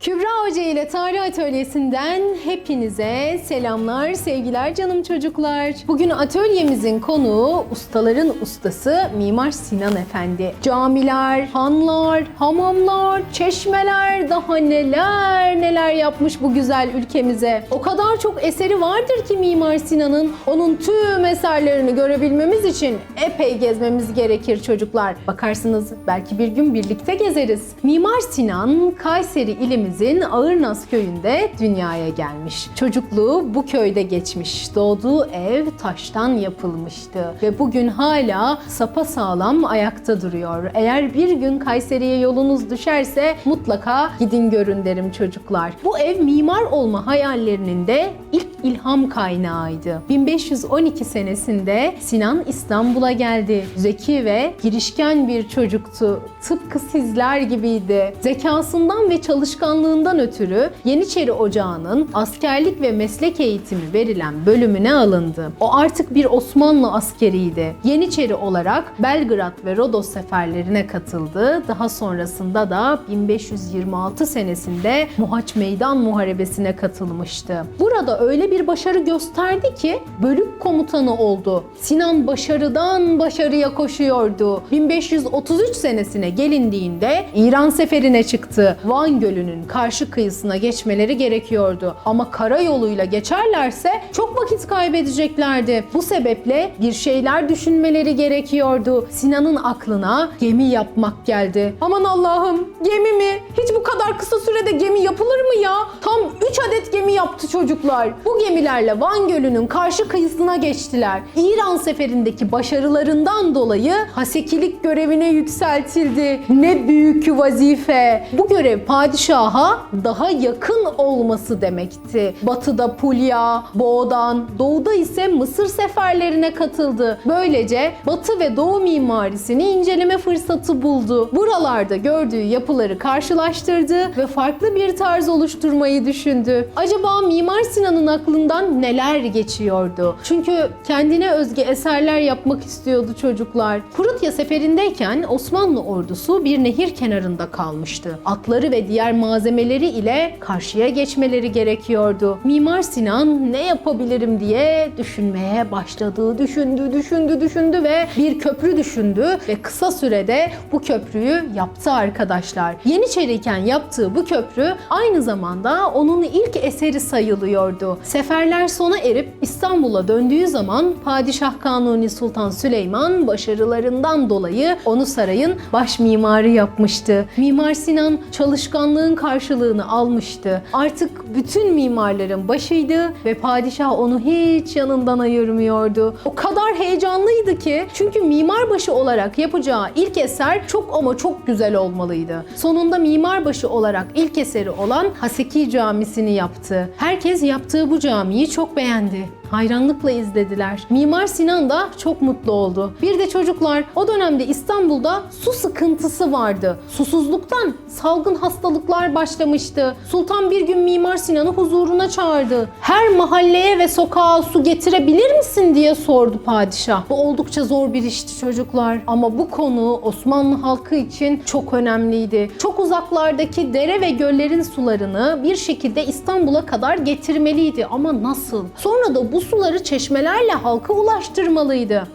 Kübra Hoca ile Tarih Atölyesi'nden hepinize selamlar, sevgiler canım çocuklar. Bugün atölyemizin konuğu ustaların ustası Mimar Sinan Efendi. Camiler, hanlar, hamamlar, çeşmeler, daha neler neler yapmış bu güzel ülkemize. O kadar çok eseri vardır ki Mimar Sinan'ın. Onun tüm eserlerini görebilmemiz için epey gezmemiz gerekir çocuklar. Bakarsınız belki bir gün birlikte gezeriz. Mimar Sinan Kayseri ilimizin Ağırnaz köyünde dünyaya gelmiş. Çocukluğu bu köyde geçmiş. Doğduğu ev taştan yapılmıştı ve bugün hala sapa sağlam ayakta duruyor. Eğer bir gün Kayseri'ye yolunuz düşerse mutlaka gidin görün derim çocuklar. Bu ev mimar olma hayallerinin de ilk ilham kaynağıydı. 1512 senesinde Sinan İstanbul'a geldi. Zeki ve girişken bir çocuktu. Tıpkı sizler gibiydi. Zekasından ve çalışkanlığından ötürü Yeniçeri Ocağı'nın askerlik ve meslek eğitimi verilen bölümüne alındı. O artık bir Osmanlı askeriydi. Yeniçeri olarak Belgrad ve Rodos seferlerine katıldı. Daha sonrasında da 1526 senesinde Muhaç Meydan Muharebesi'ne katılmıştı. Burada öyle bir başarı gösterdi ki bölük komutanı oldu. Sinan başarıdan başarıya koşuyordu. 1533 senesine gelindiğinde İran seferine çıktı. Van Gölü'nün karşı kıyısına geçmeleri gerekiyordu. Ama karayoluyla geçerlerse çok vakit kaybedeceklerdi. Bu sebeple bir şeyler düşünmeleri gerekiyordu. Sinan'ın aklına gemi yapmak geldi. Aman Allah'ım gemi mi? Hiç bu kadar kısa sürede gemi yapılır mı ya? Tam 3 adet gemi yaptı çocuklar. Bu gemilerle Van Gölü'nün karşı kıyısına geçtiler. İran seferindeki başarılarından dolayı hasekilik görevine yükseltildi. Ne büyük vazife. Bu görev padişaha daha yakın olması demekti. Batıda Pulya, Boğdan, doğuda ise Mısır seferlerine katıldı. Böylece Batı ve Doğu mimarisini inceleme fırsatı buldu. Buralarda gördüğü yapıları karşılaştırdı ve farklı bir tarz oluşturmayı düşündü. Acaba Mimar Sinan'ın aklından neler geçiyordu? Çünkü kendine özgü eserler yapmak istiyordu çocuklar. Prutya seferindeyken Osmanlı ordusu bir nehir kenarında kalmıştı. Atları ve diğer malzemeleri ile karşıya geçmeleri gerekiyordu. Mimar Sinan ne yapabilirim diye düşünmeye başladı. Düşündü, düşündü, düşündü ve bir köprü düşündü ve kısa sürede bu köprüyü yaptı arkadaşlar. Yeniçeriyken yaptığı bu köprü aynı zamanda onun ilk eseri sayılıyordu. Seferler sona erip İstanbul'a döndüğü zaman Padişah Kanuni Sultan Süleyman başarılarından dolayı onu sarayın baş mimarı yapmıştı. Mimar Sinan çalışkanlığın karşılığını almıştı. Artık bütün mimarların başıydı ve padişah onu hiç yanından ayırmıyordu. O kadar heyecanlıydı ki çünkü mimarbaşı olarak yapacağı ilk eser çok ama çok güzel olmalıydı. Sonunda mimarbaşı olarak ilk eseri olan Haseki Camisi'ni yaptı. Herkes yaptığı bu camiyi çok beğendi hayranlıkla izlediler. Mimar Sinan da çok mutlu oldu. Bir de çocuklar o dönemde İstanbul'da su sıkıntısı vardı. Susuzluktan salgın hastalıklar başlamıştı. Sultan bir gün Mimar Sinan'ı huzuruna çağırdı. Her mahalleye ve sokağa su getirebilir misin diye sordu padişah. Bu oldukça zor bir işti çocuklar. Ama bu konu Osmanlı halkı için çok önemliydi. Çok uzaklardaki dere ve göllerin sularını bir şekilde İstanbul'a kadar getirmeliydi. Ama nasıl? Sonra da bu suları çeşmelerle halka ulaştırmalıydı.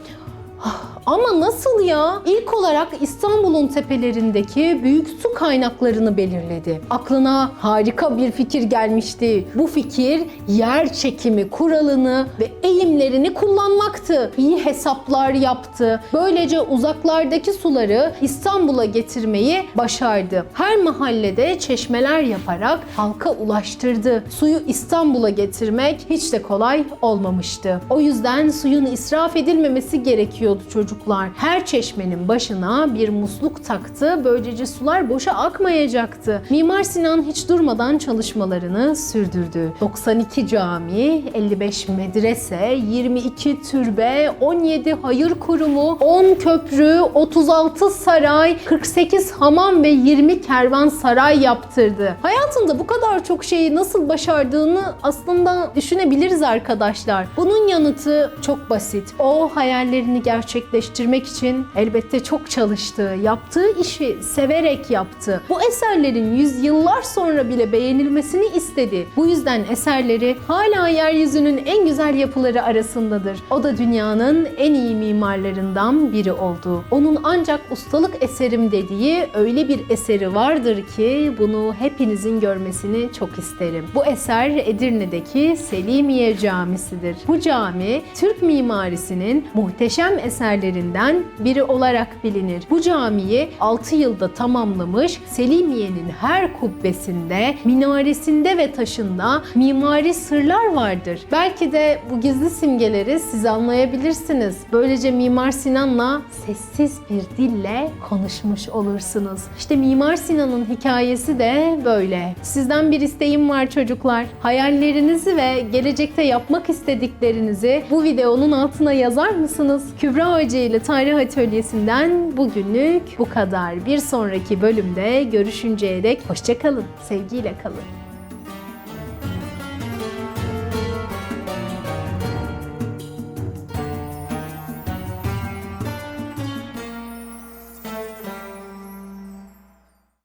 Ama nasıl ya? İlk olarak İstanbul'un tepelerindeki büyük su kaynaklarını belirledi. Aklına harika bir fikir gelmişti. Bu fikir yer çekimi kuralını ve eğimlerini kullanmaktı. İyi hesaplar yaptı. Böylece uzaklardaki suları İstanbul'a getirmeyi başardı. Her mahallede çeşmeler yaparak halka ulaştırdı. Suyu İstanbul'a getirmek hiç de kolay olmamıştı. O yüzden suyun israf edilmemesi gerekiyordu çocuklar. Her çeşmenin başına bir musluk taktı. Böylece sular boşa akmayacaktı. Mimar Sinan hiç durmadan çalışmalarını sürdürdü. 92 cami, 55 medrese, 22 türbe, 17 hayır kurumu, 10 köprü, 36 saray, 48 hamam ve 20 kervansaray yaptırdı. Hayatında bu kadar çok şeyi nasıl başardığını aslında düşünebiliriz arkadaşlar. Bunun yanıtı çok basit. O hayallerini gerçekleştirdi gerçekleştirmek için elbette çok çalıştı. Yaptığı işi severek yaptı. Bu eserlerin yüzyıllar sonra bile beğenilmesini istedi. Bu yüzden eserleri hala yeryüzünün en güzel yapıları arasındadır. O da dünyanın en iyi mimarlarından biri oldu. Onun ancak ustalık eserim dediği öyle bir eseri vardır ki bunu hepinizin görmesini çok isterim. Bu eser Edirne'deki Selimiye Camisi'dir. Bu cami Türk mimarisinin muhteşem eserlerinden biri olarak bilinir. Bu camiyi 6 yılda tamamlamış Selimiye'nin her kubbesinde, minaresinde ve taşında mimari sırlar vardır. Belki de bu gizli simgeleri siz anlayabilirsiniz. Böylece Mimar Sinan'la sessiz bir dille konuşmuş olursunuz. İşte Mimar Sinan'ın hikayesi de böyle. Sizden bir isteğim var çocuklar. Hayallerinizi ve gelecekte yapmak istediklerinizi bu videonun altına yazar mısınız? Kübra Hoca ile Tarih Atölyesi'nden bugünlük bu kadar. Bir sonraki bölümde görüşünceye dek hoşçakalın, sevgiyle kalın.